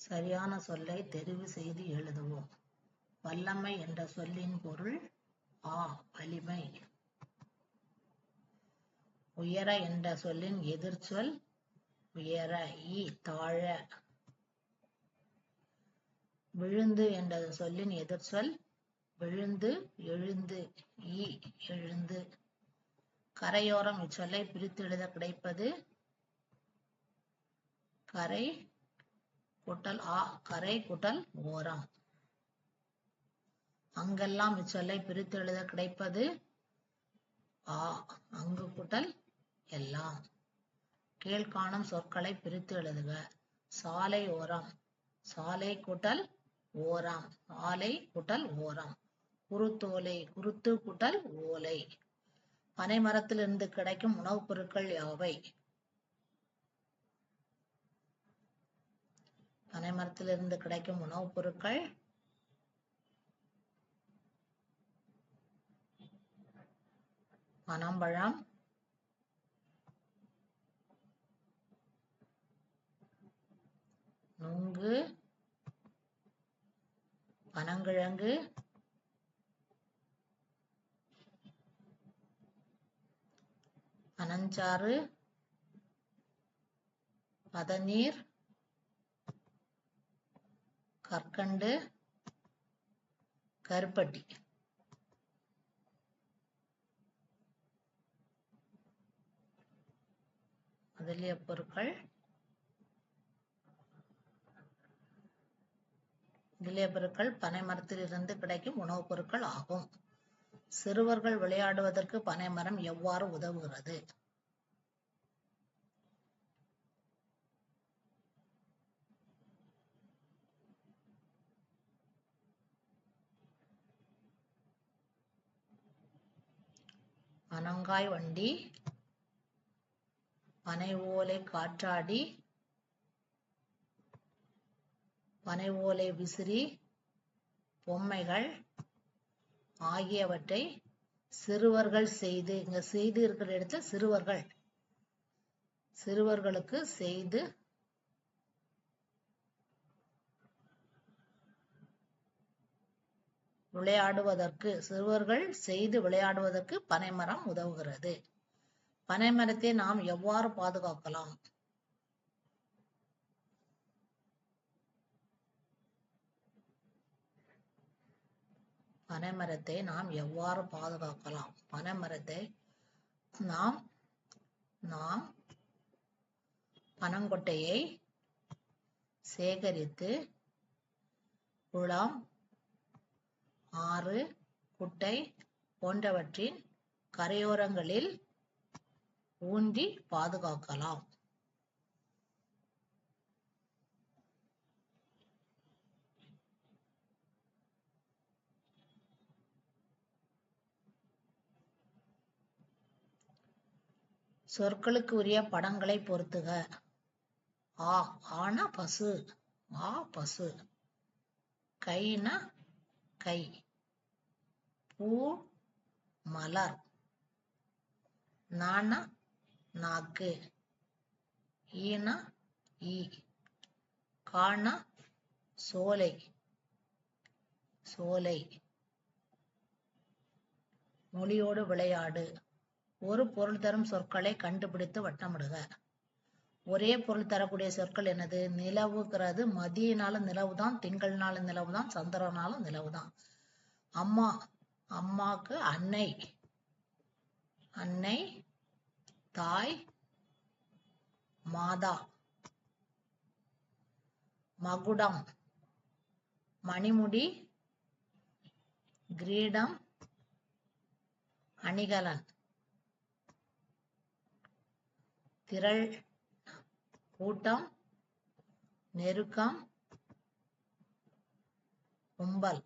சரியான சொல்லை தெரிவு செய்து எழுதுவோம். வல்லமை என்ற சொல்லின் பொருள் ஆ வலிமை. உயர என்ற சொல்லின் எதிர்ச்சொல் உயர ஈ தாழ. விழுந்து என்ற சொல்லின் எதிர்ச்சொல் விழுந்து எழுந்து ஈ எழுந்து. கரையோரம் இச்சொல்லை பிரித்து எழுத கிடைப்பது கரை குட்டல் ஆ கரை குட்டல் ஓரம் அங்கெல்லாம் இச்சொல்லை பிரித்து எழுத கிடைப்பது ஆ அங்கு குட்டல் எல்லாம் கீழ்காணும் சொற்களை பிரித்து எழுதுக. சாலை ஓரம். சாலை குட்டல் ஓரம். ஆலை குட்டல் ஓரம். குருத்தோலை குருத்து குட்டல் ஓலை. பனைமரத்திலிருந்து கிடைக்கும் உணவுப் பொருட்கள் யாவை? மரத்திலிருந்து கிடைக்கும் உணவுப் பொருட்கள். பனம்பழம் நுங்கு. பனங்கிழங்கு. பனஞ்சாறு. பதநீர். கற்கண்டு கருப்பட்டி. முதலிய பொருட்கள். இளைய பொருட்கள் பனை மரத்திலிருந்து கிடைக்கும் உணவுப் பொருட்கள் ஆகும். சிறுவர்கள் விளையாடுவதற்கு பனைமரம் எவ்வாறு உதவுகிறது? பனங்காய் வண்டி பனை ஓலை காற்றாடி பனை ஓலை விசிறி பொம்மைகள் ஆகியவற்றை சிறுவர்கள் செய்து இங்க செய்து இருக்கிற இடத்துல சிறுவர்கள் சிறுவர்களுக்கு செய்து விளையாடுவதற்கு சிறுவர்கள் செய்து விளையாடுவதற்கு பனைமரம் உதவுகிறது. பனைமரத்தை நாம் எவ்வாறு பாதுகாக்கலாம்? பனைமரத்தை நாம் எவ்வாறு பாதுகாக்கலாம்? பனைமரத்தை நாம் நாம் பனங்கொட்டையை சேகரித்து குளம் ஆறு குட்டை போன்றவற்றின் கரையோரங்களில் ஊன்றி பாதுகாக்கலாம். சொற்களுக்கு உரிய படங்களை பொருத்துக. ஆ ஆனா பசு. ஆ பசு. கைனா கை. பூ மலர். நானா நாக்கு. ஈனா ஈ. காணா சோலை. சோலை. மொழியோடு விளையாடு. ஒரு பொருள் தரும் சொற்களை கண்டுபிடித்து வட்டமிடுக. ஒரே பொருள் தரக்கூடிய சொற்கள் என்னது? நிலவுங்கிறது மதியனாலும் நிலவுதான் திங்கள்னாலும் நிலவுதான் சந்திரனாலும் நிலவுதான். அம்மா அம்மாக்கு அன்னை அன்னை தாய் மாதா. மகுடம் மணிமுடி கிரீடம் அணிகலன். திரள் கூட்டம் நெருக்கம் கும்பல்.